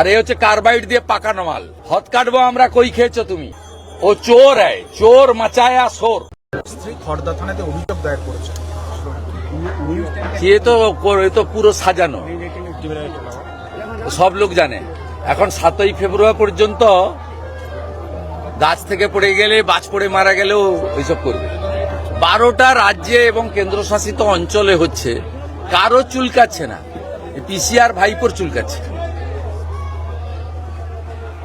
আর এ হচ্ছে কার্বাইড দিয়ে পাকানো মাল। হত কাটবো আমরা কই খেয়েছো তুমি? ও চোর হ্যায় চোর মাচায়া সোর। স্ত্রী খড়দা থানাতে অভিযোগ দায়ের করেছে। এ তো তো পুরো সাজানো। সব লোক জানে। এখন সাতই ফেব্রুয়ারি পর্যন্ত গাছ থেকে পড়ে গেলে বাজ পড়ে মারা গেলেও এইসব করবে। বারোটা রাজ্যে এবং কেন্দ্রশাসিত অঞ্চলে হচ্ছে কারও চুলকাচ্ছে না। পিসিআর ভাইপোর চুলকাচ্ছে।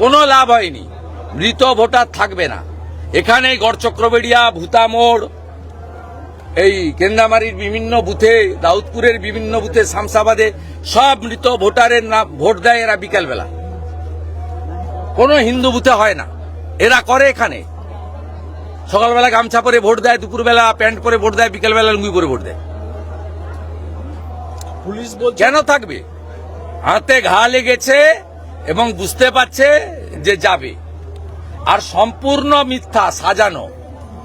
কোনো লাভ হয়নি। মৃত ভোটার থাকবে না। এখানে গড়চক্রবেড়িয়া ভূতামোড় এই কেন্দামারির বিভিন্ন বুথে দাউদপুরের বিভিন্ন বুথে শামসাবাদে সব মৃত ভোটারের নাম ভোট দেয় এরা বিকালবেলা। কোনো হিন্দু বুথে হয় না। এরা করে এখানে। সকালবেলা গামছা পরে ভোট দেয় দুপুরবেলা প্যান্ট পরে ভোট দেয় বিকালবেলা লুঙ্গি পরে ভোট দেয়। পুলিশ বলছে কেন থাকবে? হাতে ঘা লেগেছে এবং বুঝতে পারছে যে যাবে। আর সম্পূর্ণ মিথ্যা সাজানো।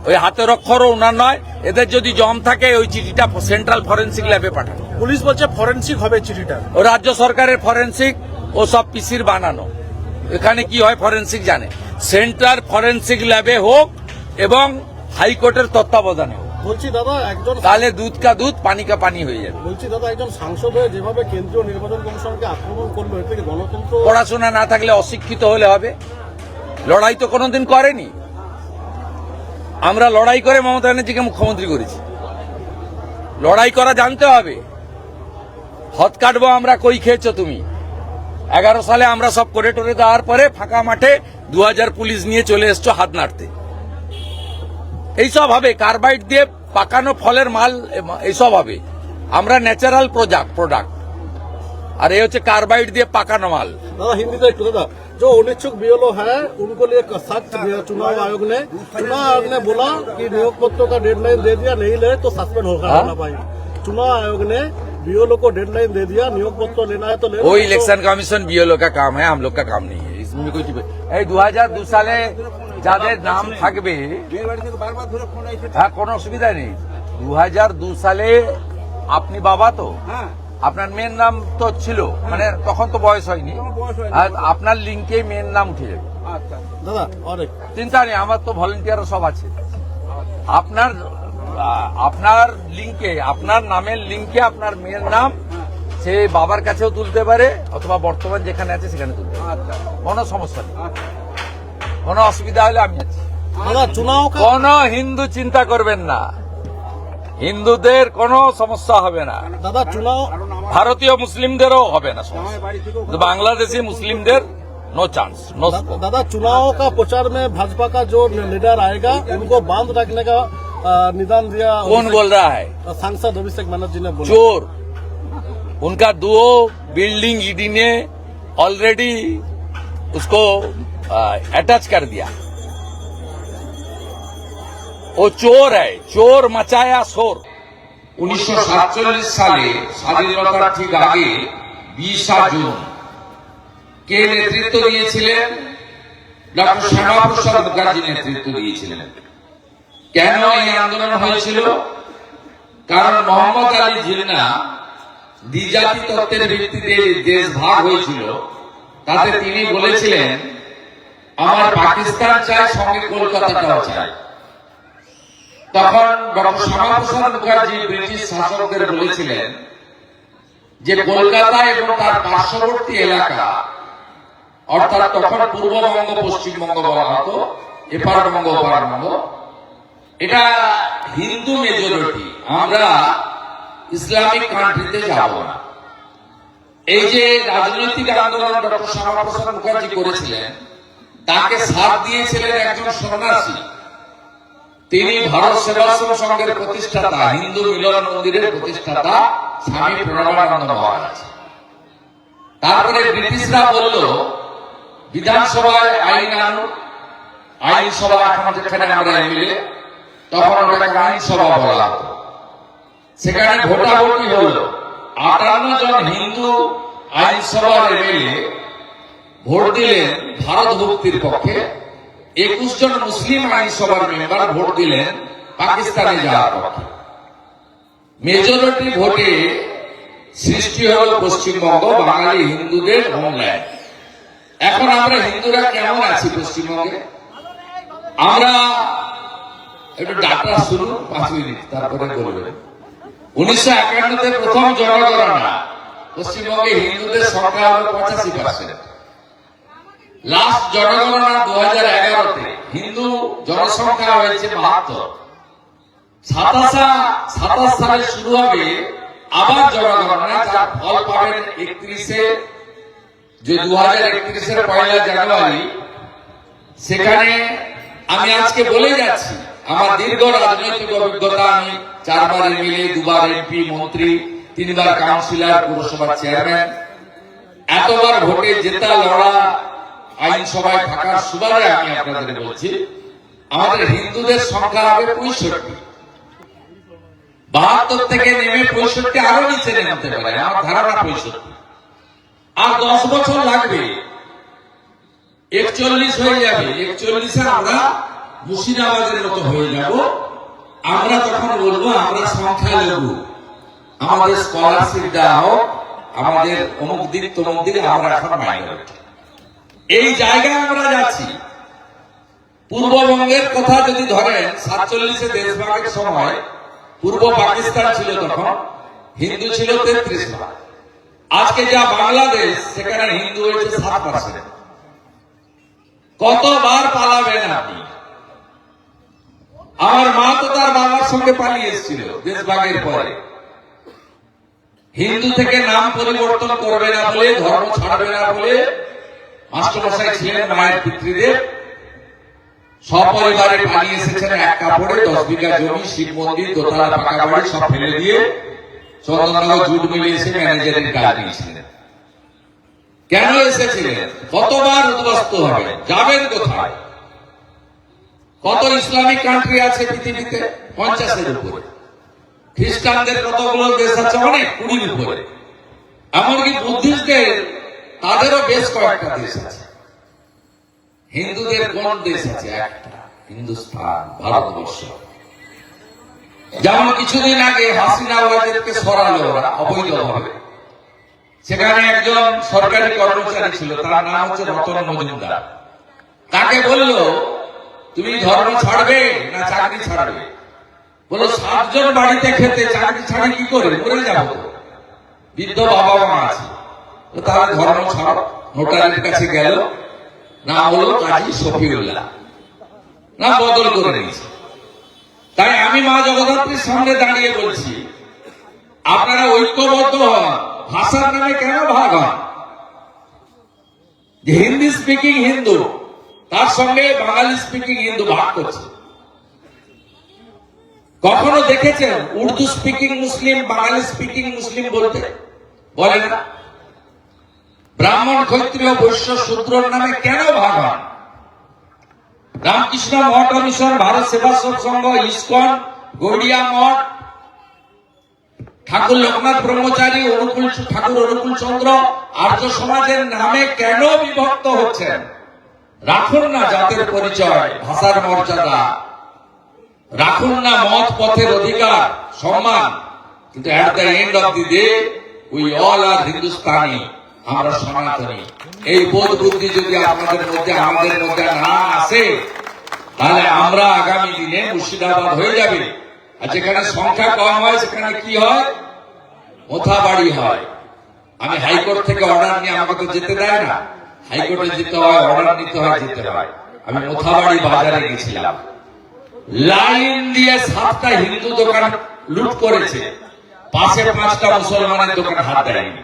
ওই হাতের অক্ষরও ওনার নয় এদের যদি জম থাকে ওই চিঠিটা সেন্ট্রাল ফরেন্সিক ল্যাবে পাঠানো। পুলিশ বলছে ফরেন্সিক হবে চিঠিটা। ও রাজ্য সরকারের ফরেন্সিক ও সব পিসির বানানো। এখানে কি হয় ফরেন্সিক জানে। সেন্ট্রাল ফরেন্সিক ল্যাবে হোক এবং হাইকোর্টের তত্ত্বাবধানে হোক বলছি দাদা একজন তাহলে দুধ কা দুধ পানি কা পানি হয়ে যাবে। বলছি দাদা একজন সাংসদ হয়ে যেভাবে কেন্দ্রীয় নির্বাচন কমিশনকে আক্রমণ করল এর থেকে গণতন্ত্র পড়াশোনা না থাকলে অশিক্ষিত হলে হবে। লড়াই তো কোনোদিন করেনি। আমরা লড়াই করে মমতা ব্যানার্জিকে মুখ্যমন্ত্রী করেছি। লড়াই করা জানতে হবে। হত কাটবো আমরা কই খেয়েছো তুমি? এগারো সালে আমরা সব করে টরে দেওয়ার পরে ফাঁকা মাঠে দু হাজার পুলিশ নিয়ে চলে এসছো হাত নাড়তে। এইসব হবে কার্বাইড দিয়ে পাকানো ফলের মাল এম- এইসব হবে আমরা ন্যাচারাল প্রোডাক্ট প্রোডাক্ট আর এই হচ্ছে কার্বাইড দিয়ে পাকানো মাল दादा हिंदी तो एक दादा जो अनिच्छुक बीएलओ है उनको लिए सख्त चुनाव आयोग ने चुनाव आयोग ने बोला कि नियोग पत्रों का डेडलाइन दे दिया नहीं ले तो सस्पेंड होगा हाँ? होना पाएंगे चुनाव आयोग ने बीएलओ को डेडलाइन दे दिया नियोग पत्र लेना है तो ले लो, वो नहीं तो- इलेक्शन कमीशन बीएलओ का काम है हम लोग का काम नहीं है इसमें कोई এই দু হাজার দু সালে যাদের নাম থাকবে হ্যাঁ কোনো অসুবিধা নেই। দু সালে আপনি বাবা তো? আপনার মেয়ের নাম তো ছিল মানে তখন তো বয়স হয়নি। আপনার লিঙ্কে মেয়ের নাম উঠে যাবে। চিন্তা নেই আমার তো ভলেন্টিয়ার সব আছে। আপনার আপনার লিঙ্কে আপনার নামের লিঙ্কে আপনার মেয়ের নাম সে বাবার কাছেও তুলতে পারে অথবা বর্তমান যেখানে আছে সেখানে তুলতে পারে। কোনো সমস্যা নেই। কোনো অসুবিধা হলে আমি আছি दादा चुनाव का কোন হিন্দু চিন্তা করবেন না হিন্দুদের কোনো সমস্যা হবে না दादा चुनाव ভারতীয় মুসলিমদেরও হবে না সমস্যা কিন্তু বাংলাদেশি মুসলিমদের নো চান্স নো दा- दादा चुनाव का प्रचार में भाजपा का जो लीडर आएगा उनको बांध रखने का अ, निदान दिया कौन बोल रहा है सांसद अभिषेक बनर्जी ने बोला चोर उनका दो बिल्डिंग ईडी ने ऑलरेडी उसको अटैच कर दिया वो चोर है चोर मचाया शोर উনিশশো সাতচল্লিশ সালে স্বাধীনতার ঠিক আগে বিশা জুন কে নেতৃত্ব দিয়েছিলেন ডক্টর শ্যামাপ্রসাদ মুখার্জি নেতৃত্ব দিয়েছিলেন কেন এই আন্দোলন হয়েছিল কারণ মোহাম্মদ আলী জিন্না দ্বিজাতি তত্ত্বের ভিত্তিতে দেশ ভাগ হয়েছিল তাতে তিনি বলেছিলেন আমার পাকিস্তান চাই, সঙ্গে কলকাতাটাও চাই। তখন ডক্টর শ্যামাপ্রসাদ মুখার্জি ব্রিটিশ শাসকদের বলেছিলেন যে কলকাতা এবং তার পার্শ্ববর্তী এলাকা, অর্থাৎ তখন পূর্ববঙ্গ পশ্চিমবঙ্গ বলা হতো এপারবঙ্গ ওপারবঙ্গ এটা হিন্দু মেজরিটি আমরা ইসলামিক কান্ট্রিতে যাব না। এই যে রাজনৈতিক আন্দোলন ডক্টর শ্যামাপ্রসাদ মুখার্জি করেছিলেন তাকে সাথ দিয়েছিলেন একজন সন্ন্যাসী। তিনি ভারত সেবাশ্রম সংঘের প্রতিষ্ঠাতা হিন্দু মিলন মন্দিরের প্রতিষ্ঠাতা স্বামী প্রণবানন্দ মহারাজ। তারপরে ব্রিটিশরা বলল বিধানসভায় আইন আনুন। আইনসভা এখন যেখানে আমরা এমএলএ তখন ওটাকে আইনসভা বলা হতো সেখানে ভোটাভুটি হলো আটান্ন জন হিন্দু আইনসভার এমএলএ ভোট দিলেন ভারত ভক্তির পক্ষে একুশ জন মুসলিম আইনসভার মেম্বার ভোট দিলেন পাকিস্তানে যাওয়ার পক্ষে। মেজরিটি ভোটে সৃষ্টি হল পশ্চিমবঙ্গ, বাঙালি, হিন্দুদের হোমল্যান্ড। এখন আমরা হিন্দুরা কেমন আছি পশ্চিমবঙ্গে? আমরা একটু ডাটা শুরু পাঁচ মিনিট, তারপরে বলবেন। উনিশশো একান্নতে প্রথম জনগণনা। পশ্চিমবঙ্গে হিন্দুদের সংখ্যা হল পঁচাশি পার্সেন্ট লাস্ট জনগণনা দু হাজার এগারোতে হিন্দু জনসংখ্যা হয়েছে বাহাত্তর। সাতাশা, সাতাশ সালে শুরু হবে আবার জনগণনা, যার ফল পাবেন একত্রিশে, যে দু হাজার একত্রিশের পয়লা জানুয়ারি। সেখানে আমি আজকে বলে যাচ্ছি, আমার দীর্ঘ রাজনৈতিক অভিজ্ঞতা, আমি চারবার এমএলএ, দুবার এমপি, মন্ত্রী, তিনবার কাউন্সিলর, পুরসভার চেয়ারম্যান। এতবার ভোটে জেতা লড়া আইনসভায় থাকার সুবাদে আমি আপনাদের বলছি, আমাদের হিন্দুদের সংখ্যা হবে পঁয়ষট্টি। বাহাত্তর থেকে নেমে পঁয়ষট্টি আরও নিচে নামতে পারে, আমার ধারণা পঁয়ষট্টি। আর দশ বছর লাগবে, একচল্লিশ হয়ে যাবে, একচল্লিশে আমরা মুর্শিদাবাদের মতো হয়ে যাব। আমরা তখন বলব, আমরা সংখ্যালঘু। আমাদের স্কলারশিপ দেওয়া হোক, আমাদের অমুক দিন তমুক দিন আমরা এখন মাইনরিটি এই জায়গায় আমরা যাচ্ছি। পূর্ববঙ্গের কথা যদি ধরেন, সাতচল্লিশে দেশভাগের সময় পূর্ব পাকিস্তান ছিল তখন, হিন্দু ছিল তেত্রিশ ভাগ। আজকে যা বাংলাদেশ, সেখানে হিন্দু হয়েছে সাত পার্সেন্ট। কতবার পালাবেন আপনি? আমার মা তো তার বাবার সঙ্গে পালিয়ে এসেছিল দেশভাগের পরে। হিন্দু থেকে নাম পরিবর্তন করবে না বলে, ধর্ম ছাড়বে না বলে মাস্টারমশাই ছিলেন মায়ের পিতৃদেব। সপরিবারে পালিয়ে এসেছেন এক কাপড়ে, দশ বিঘা জমি, শিব মন্দির, দোতলা, পাকা বাড়ি, সব ফেলে দিয়ে চন্দননগর জুট মিলে এসে ম্যানেজারের কাজ নিয়েছিলেন। কেন এসেছিলেন? কতবার উদ্বস্ত হবে? যাবেন কোথায়? কত ইসলামিক কান্ট্রি আছে পৃথিবীতে? পঞ্চাশের উপরে। খ্রিস্টানদের কতগুলো দেশ আছে? অনেক, কুড়ির উপরে। এমনকি বুদ্ধিস্টদের তাদেরও বেশ কয়েকটা দেশ আছে। হিন্দুদের কোন দেশ আছে? একটা হিন্দুস্তান ভারতবর্ষ। যেমন কিছুদিন আগে হাসিনা ওয়াজেদকে সরালো ওরা অবৈধভাবে। সেখানে একজন সরকারি কর্মচারী ছিল তার নাম হচ্ছে রতন মজুমদার। তাকে বলল তুমি ধর্ম ছাড়বে না চাকরি ছাড়বে? বলো সাতজন বাড়িতে খেতে চাকরি ছাড়ি কি করে? মরে যাব বৃদ্ধ বাবা মা আছে। তো তাহলে ধর্ম ছাড়ো নোটারির কাছে গেল। না হলো কাজী শফিউল্লাহ। না বদল করে নিয়েছে তাই আমি মা জগদ্ধাত্রীর সামনে দাঁড়িয়ে বলছি, আপনারা ঐক্যবদ্ধ হন। ভাষার নামে কেন ভাগ হন যে হিন্দি স্পিকিং হিন্দু, তার সঙ্গে বাঙালি স্পিকিং হিন্দু ভাগ করছে। কখনো দেখেছেন Urdu speaking Muslim, Bangali speaking Muslim বলতে? বলে না? ব্রাহ্মণ ক্ষত্রিয় বৈশ্য শূদ্রর নামে কেন ভাগ হন রামকৃষ্ণ মঠ মিশন ভারত সেবাশ্রম সংঘ, ইস্কন, গৌড়িয়া মঠ, ঠাকুর লোকনাথ ব্রহ্মচারী, অনুকূল ঠাকুর অনুকূল চন্দ্র, আর্য সমাজের নামে কেন বিভক্ত হচ্ছেন? রাখুন না জাতের পরিচয়, ভাষার মর্যাদা। রাখুন না মত পথের অধিকার, সম্মান। কিন্তু at the end of the day we all are Hindustani আমরা সনাতনী। এই বোধ বুদ্ধি যদি আপনাদের মধ্যে, আমাদের মধ্যে না আসে, তাহলে আমরা আগামী দিনে মুর্শিদাবাদ হয়ে যাবে। আর যেখানে সংখ্যা কম হয়, সেখানে কি হয়? মোথাবাড়ি হয়। আমি হাইকোর্ট থেকে অর্ডার নিয়ে আমাকে তো যেতে দেয় না। হাইকোর্টে যেতে হয়, অর্ডার নিতে হয়, যেতে হয়। আমি মোথাবাড়ি বাজারে গেছিলাম। লাইন দিয়ে সাতটা হিন্দু দোকান লুট করেছে। পাশে পাঁচটা মুসলমানের দোকান হাত দেয়নি।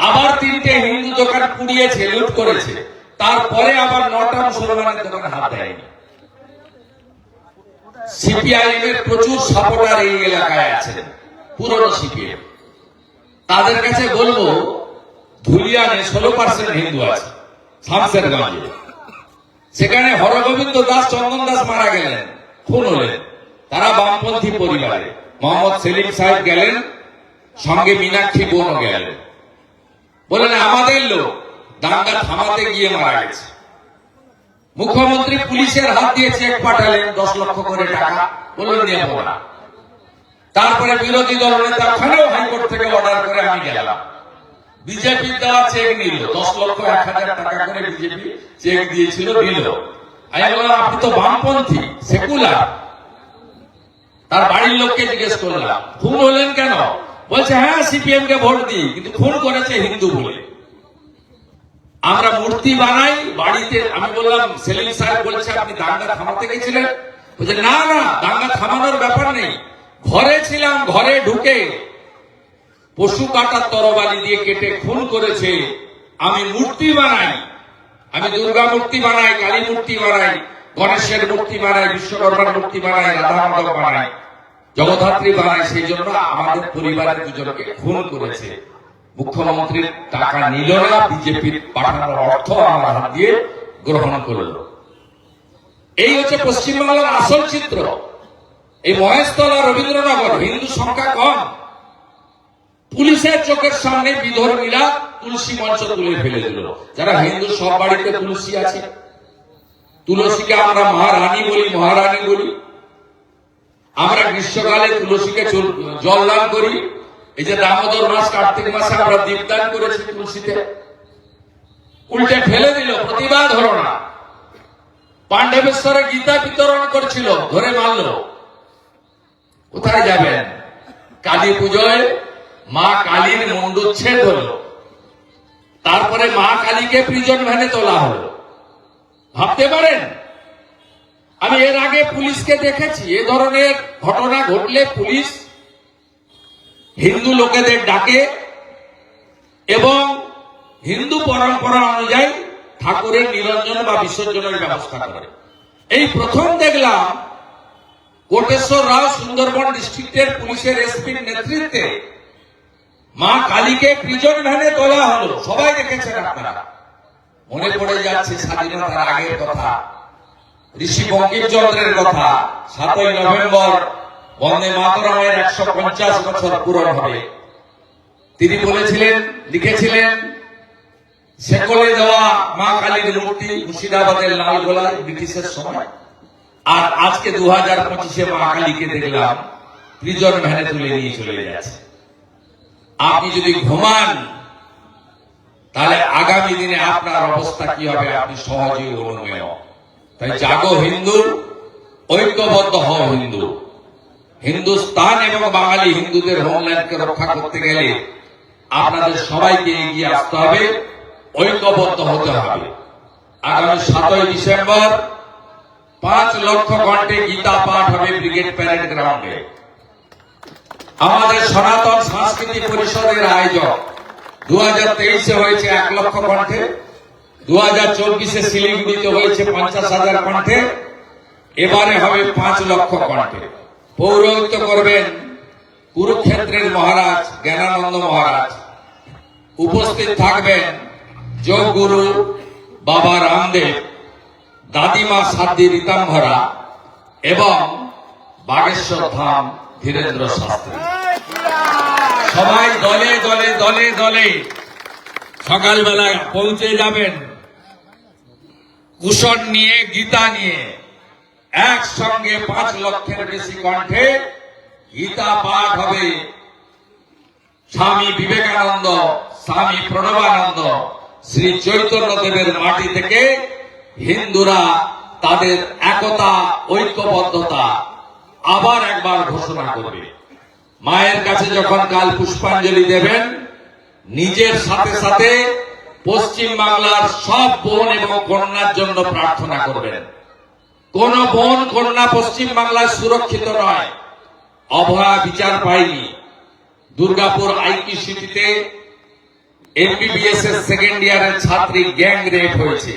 আবার তিনটে হিন্দু দোকান পুড়িয়েছে, লুট করেছে। তারপরে আবার নটা মুসলমানের দোকান হাত দেয়নি। সিপিআইএম এর প্রচুর সাপোর্টার এই এলাকায় আছেন, পুরনো সিপিএম। তাদের কাছে বলব ধুলিয়ানে ষোলো পার্সেন্ট হিন্দু আছে, শামসেরগঞ্জে। সেখানে হরগোবিন্দ দাস, চন্দন দাস মারা গেলেন, খুন হলেন। তারা বামপন্থী পরিবারে। মোহাম্মদ সেলিম সাহেব গেলেন, সঙ্গে মীনাক্ষী বোনও গেলেন। বলেন আমাদের লোক দাঙ্গা থামাতে গিয়ে মারা গেছে। মুখ্যমন্ত্রী পুলিশের হাত দিয়ে চেক পাঠালেন দশ লক্ষ করে টাকা। বললেন নেব না। তারপরে বিরোধী দল নেতা ওখানেও হাইকোর্ট থেকে অর্ডার করে আমি গেলাম। বিজেপি দেওয়া চেক নিল, দশ লক্ষ, এক হাজার টাকা করে বিজেপি চেক দিয়েছিল, দিল। আমি বললাম, আপনি তো বামপন্থী, সেকুলার। তার বাড়ির লোককে জিজ্ঞেস করলাম খুন হলেন কেন? বলছে হ্যাঁ সিপিএম কে ভোট দিই, কিন্তু খুন করেছে হিন্দু বলে আমরা মূর্তি বানাই, বাড়িতে, আমি বললাম, সেলিম সাহেব বলছে, আপনি দাঙ্গা থামাতে গেছিলেন? বলছে, না না, দাঙ্গা থামানোর ব্যাপার নেই। ঘরে ছিলাম, ঘরে ঢুকে পশু কাটার তরবারি দিয়ে কেটে খুন করেছে। আমি মূর্তি বানাই, আমি দুর্গা মূর্তি বানাই, কালী মূর্তি বানাই, গণেশের মূর্তি বানাই, বিশ্বকর্মার মূর্তি বানাই রাধা মাধব বানাই। জগদ্ধাত্রী বানাই সেই জন্য আমাদের পরিবারের দুজনকে খুন করেছে। মুখ্যমন্ত্রীর টাকা নিল না বিজেপির পাঠানোর অর্থ আমার হাত দিয়ে গ্রহণ করল। এই হচ্ছে পশ্চিমবাংলার আসল চিত্র। এই মহেশতলা রবীন্দ্রনগর হিন্দু সংখ্যা কম। পুলিশের চোখের সামনে বিধর্মীরা তুলসী মঞ্চ তুলে ফেলে দিল। যারা হিন্দু সব বাড়িতে তুলসী আছে। তুলসীকে আমরা মহারানী বলি মহারানী বলি। আমরা গ্রীষ্মকালে তুলসীকে জল দান করি। এই যে দামোদর মাস, কার্তিক মাসে, আমরা দীপদান করেছি তুলসীতে। উল্টে ফেলে দিল, প্রতিবাদ হলো না। পাণ্ডবেশ্বরে গীতা বিতরণ করছিল, ধরে মারল। কোথায় যাবেন? কালী পুজোয় মা কালীর মন্ডুচ্ছেদ হলো। তারপরে মা কালীকে প্রিজন ভ্যানে তোলা হলো। ভাবতে পারেন? আমি এর আগে পুলিশকে দেখেছি, এ ধরনের ঘটনা ঘটলে পুলিশ হিন্দু লোকেদের ডাকে এবং হিন্দু পরম্পরা অনুযায়ী ঠাকুরের নিরঞ্জন বা বিসর্জনের ব্যবস্থা করে। এই প্রথম দেখলাম কোটেশ্বর রাও সুন্দরবন ডিস্ট্রিক্টের পুলিশের এসপির নেতৃত্বে মা কালীকে প্রিজন ভ্যানে তোলা হলো। সবাই দেখেছেন আপনারা। মনে পড়ে যাচ্ছে স্বাধীনতার আগের কথা। ঋষি বঙ্কিমচন্দ্রের কথা সাতই নভেম্বর বন্দে মাতরমের একশো পঞ্চাশ বছর পূরণ হবে। তিনি বলেছিলেন, লিখেছিলেন, সেকলে দেওয়া মা কালীর মূর্তি মুর্শিদাবাদের লালগোলায় ব্রিটিশের সময়। আর আজকে দু হাজার পঁচিশে মা কালীকে দেখলাম প্রিজন ভ্যানে তুলে নিয়ে চলে যাচ্ছে আপনি যদি ঘুমান, তাহলে আগামী দিনে আপনার অবস্থা কি হবে? আপনি সহজেই অনুমেয়। তাই জাগো হিন্দু, ঐক্যবদ্ধ হও হিন্দু। হিন্দুস্তান এবং বাঙালি হিন্দুদের হোমল্যান্ডকে রক্ষা করতে গেলে আপনাদের সবাইকে এগিয়ে আসতে হবে, ঐক্যবদ্ধ হতে হবে। আগামী সাতই ডিসেম্বর, পাঁচ লক্ষ ঘন্টে গীতা পাঠ হবে ব্রিগেড প্যারেড গ্রাউন্ডে। আমাদের সনাতন সংস্কৃতি পরিষদের আয়োজন দু হাজার তেইশে হয়েছে এক লক্ষ কণ্ঠে দু হাজার চব্বিশে শিলিগুড়িতে হয়েছে পঞ্চাশ হাজার কণ্ঠে। এবারে হবে পাঁচ লক্ষ কণ্ঠে। পৌরোহিত্য করবেন কুরুক্ষেত্রের মহারাজ, জ্ঞানানন্দ মহারাজ। উপস্থিত থাকবেন যোগ গুরু বাবা রামদেব, দাদিমা সাদ্দি রীতাম্ভরা এবং বাগেশ্বর ধাম ধীরেন্দ্র শাস্ত্রী। সবাই দলে দলে দলে দলে সকালবেলা পৌঁছে যাবেন। কুশন নিয়ে, গীতা নিয়ে, একসঙ্গে পাঁচ লক্ষের বেশি কণ্ঠে গীতা পাঠ হবে। স্বামী বিবেকানন্দ, স্বামী প্রণবানন্দ, শ্রী চৈতন্য দেবের মাটি থেকে হিন্দুরা তাদের একতা, ঐক্যবদ্ধতা আবার একবার ঘোষণা করবে। মায়ের কাছে যখন কাল পুষ্পাঞ্জলি দেবেন, নিজের সাথে সাথে পশ্চিম বাংলার সব বোন এবং কন্যার জন্য প্রার্থনা করবেন। কোন বোন, কন্যা পশ্চিম বাংলায় সুরক্ষিত নয়। অভয়া বিচার পায়নি। দুর্গাপুর আইটি সিটিতে এমবিবিএস এর সেকেন্ড ইয়ারের ছাত্রী গ্যাং রেপ হয়েছে।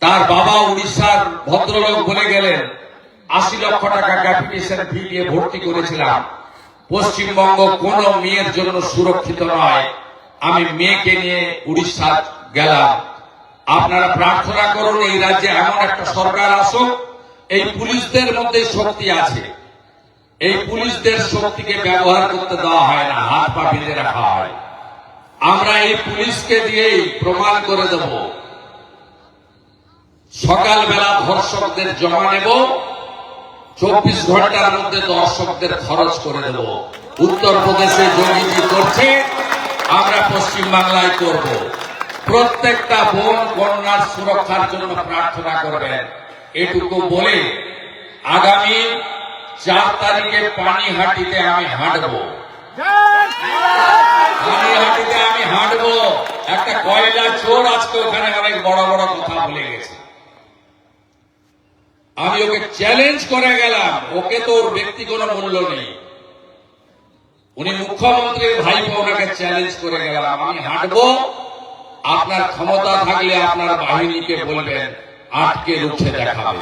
তার বাবা উড়িষ্যার ভদ্রলোক বলে গেলেন, আশি লক্ষ টাকা ক্যাপিটেশন ফি দিয়ে ভর্তি করেছিলাম। পশ্চিমবঙ্গ কোন মেয়ের জন্য সুরক্ষিত নয়। আমি মেয়েকে নিয়ে উড়িষ্যা গেলাম। আপনারা প্রার্থনা করুন, এই রাজ্যে এমন একটা সরকার আসুক, এই পুলিশদের মধ্যে শক্তি আছে। এই পুলিশদের শক্তিকে ব্যবহার করতে দেওয়া হয় না, হাত পা বেঁধে রাখা হয়। আমরা এই পুলিশকে দিয়েই প্রমাণ করে দেব। সকালবেলা ধর্ষকদের জমা নেব, চব্বিশ ঘণ্টার মধ্যে দর্শকদের খরচ করে দেব। উত্তরপ্রদেশে যোগীজি করছে আমরা পশ্চিম বাংলায় করব। প্রত্যেকটা বোন কন্যার সুরক্ষার জন্য প্রার্থনা করবেন। এটুকু বলে আগামী চার তারিখে পানিহাটিতে আমি হাঁটবো। পানিহাটিতে আমি হাঁটবো। একটা কয়লা চোর আজকে ওখানে অনেক বড় বড় কথা বলে গেছে। আমি ওকে চ্যালেঞ্জ করে গেলাম। ওকে তো ওর ব্যক্তি মূল্য নেই। উনি মুখ্যমন্ত্রীর ভাই ওনাকে চ্যালেঞ্জ করে গেলাম আমি হাঁটবো, আপনার ক্ষমতা থাকলে আপনার বাহিনীকে বলবেন, আটকে রুখে দেখাবে।